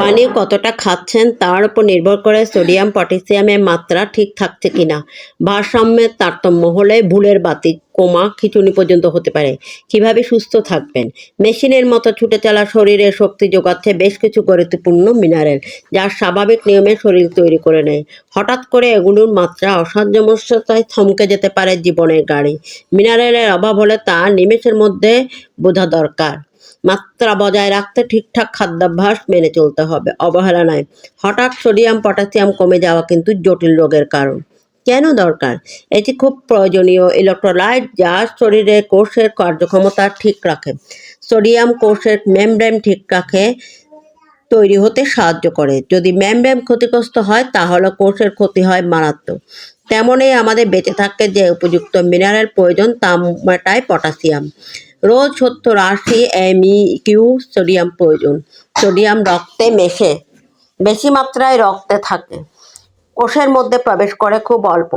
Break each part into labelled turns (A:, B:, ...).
A: পানি কতটা খাচ্ছেন তার উপর নির্ভর করে সোডিয়াম, পটাশিয়ামের মাত্রা ঠিক থাকছে কিনা। ভারসাম্যের তারতম্য হলে ভুলের বাতি, কোমা, খিচুনি পর্যন্ত হতে পারে। কীভাবে সুস্থ থাকবেন? মেশিনের মতো ছুটে চলা শরীরে শক্তি যোগাচ্ছে বেশ কিছু গুরুত্বপূর্ণ মিনারেল যা স্বাভাবিক নিয়মে শরীর তৈরি করে নেয়। হঠাৎ করে এগুলোর মাত্রা অসাধ্যমস্যতায় থমকে যেতে পারে জীবনের গাড়ি। মিনারেলের অভাব হলে তা নিমেষের মধ্যে বোঝা দরকার। মাত্রা বজায় রাখতে ঠিকঠাক খাদ্যাভ্যাস মেনে চলতে হবে। অবহেলা নয়। হঠাৎ সোডিয়াম, পটাশিয়াম কমে যাওয়া কিন্তু জটিল রোগের কারণ। কেন দরকার? এটি খুব প্রয়োজনীয়। ইলেকট্রোলাইট যা শরীরে কোষের কার্যক্ষমতা ঠিক রাখে। সোডিয়াম কোষের মেমব্রেন ঠিক রাখে, তৈরি হতে সাহায্য করে। যদি মেমব্রেন ক্ষতিগ্রস্ত হয়, তাহলে কোষের ক্ষতি হয় মারাত্মক। তেমনই আমাদের বেঁচে থাকতে যে উপযুক্ত মিনারেল প্রয়োজন, তা মেটায় পটাশিয়াম। রোজ সত্তর আশি এমই কিউ সোডিয়াম প্রয়োজন। সোডিয়াম রক্তে মেশে, বেশি মাত্রায় রক্তে থাকে। কোষের মধ্যে প্রবেশ করে খুব অল্প।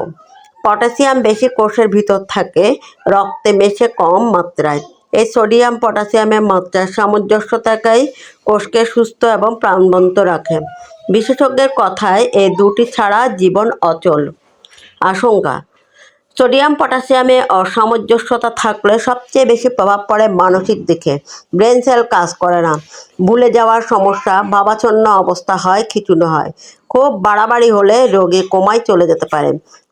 A: পটাশিয়াম বেশি কোষের ভিতর থাকে, রক্তে মেশে কম মাত্রায়। এই সোডিয়াম পটাশিয়ামের মাত্রার সামঞ্জস্যতাকেই কোষকে সুস্থ এবং প্রাণবন্ত রাখে। বিশেষজ্ঞের কথায় এই দুটি ছাড়া জীবন অচল। আশঙ্কা সোডিয়াম পটাশিয়ামে অসামঞ্জস্যতা থাকলে সবচেয়ে বেশি প্রভাব পড়ে মানসিক দিকে। ব্রেন সেল কাজ করে না। ভুলে যাওয়ার সমস্যা, ভাবাচ্ছন্ন অবস্থা হয় খিচুনো হয়। খুব বাড়াবাড়ি হলে রোগী কোমায় চলে যেতে পারে।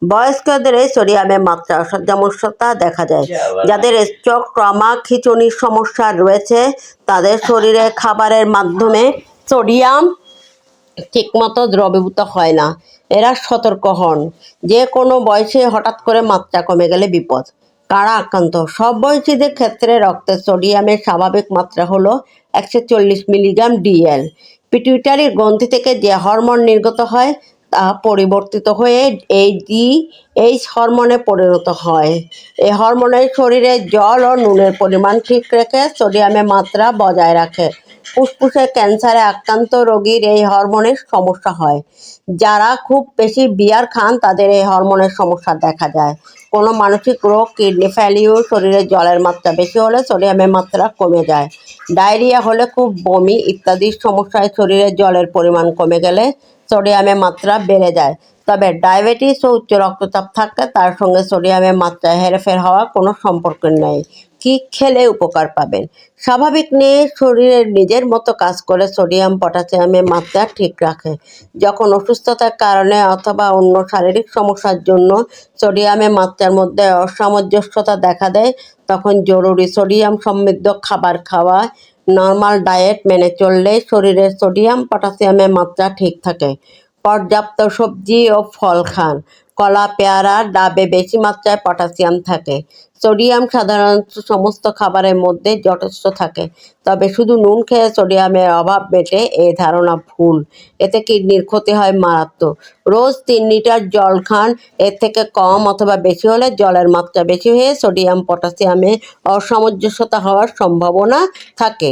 A: বয়স্কদের এই সোডিয়ামের মাত্রা অসামঞ্জস্যতা দেখা যায়। যাদের স্ট্রোক, ট্রমা খিচুনির সমস্যা রয়েছে, তাদের শরীরে খাবারের মাধ্যমে সোডিয়াম ঠিকমতো দ্রবীভূত হয় না। এরা সতর্ক হন। যে কোনো বয়সে হঠাৎ করে মাত্রা কমে গেলে বিপদ। কারা আক্রান্ত? সব বয়সীদের ক্ষেত্রে রক্তে সোডিয়ামের স্বাভাবিক মাত্রা হলো একশো চল্লিশ মিলিগ্রাম ডিএল। পিটুইটারির গ্রন্থি থেকে যে হরমোন নির্গত হয়, তা পরিবর্তিত হয়ে এই ডি এইচ হরমোনে পরিণত হয়। এই হরমোনের শরীরে জল ও নুনের পরিমাণ ঠিক রেখে সোডিয়ামের মাত্রা বজায় রাখে। ফুসফুসে ক্যান্সারে আক্রান্ত রোগীর এই হরমোনের সমস্যা হয়। যারা খুব বেশি বিয়ার খান, তাদের এই হরমোনের সমস্যা দেখা যায়। কোনো মানসিক রোগ, কিডনি ফেলিউর শরীরে জলের মাত্রা বেশি হলে সোডিয়ামের মাত্রা কমে যায়। ডায়রিয়া হলে খুব বমি ইত্যাদি সমস্যায় শরীরে জলের পরিমাণ কমে গেলে সোডিয়ামের মাত্রা বেড়ে যায়। তবে ডায়াবেটিস ও উচ্চ রক্তচাপ থাকলে তার সঙ্গে সোডিয়ামের মাত্রা হেরফের হওয়ার কোনো সম্পর্ক নেই। কি খেলে উপকার পাবেন? স্বাভাবিক নিয়ে শরীরের নিজের মতো কাজ করে সোডিয়াম, পটাশিয়ামের মাত্রা ঠিক রাখে। যখন অসুস্থতার কারণে অথবা অন্য শারীরিক সমস্যার জন্য সোডিয়ামের মাত্রার মধ্যে অসামঞ্জস্যতা দেখা দেয়, তখন জরুরি সোডিয়াম সমৃদ্ধ খাবার খাওয়া, নর্মাল ডায়েট মেনে চললে শরীরের সোডিয়াম, পটাশিয়ামের মাত্রা ঠিক থাকে। পর্যাপ্ত সবজি ও ফল খান। কলা, পেয়ারা, ডাবে বেশি মাত্রায় পটাশিয়াম থাকে। সোডিয়াম সাধারণত সমস্ত খাবারের মধ্যে যথেষ্ট থাকে। তবে শুধু নুন খেয়ে সোডিয়ামের অভাব মেটে এ ধারণা ভুল। এতে কিডনির ক্ষতি হয় মারাত্মক। রোজ তিন লিটার জল খান। এর থেকে কম অথবা বেশি হলে জলের মাত্রা বেশি হয়ে সোডিয়াম, পটাশিয়ামে অসামঞ্জস্যতা হওয়ার সম্ভাবনা থাকে।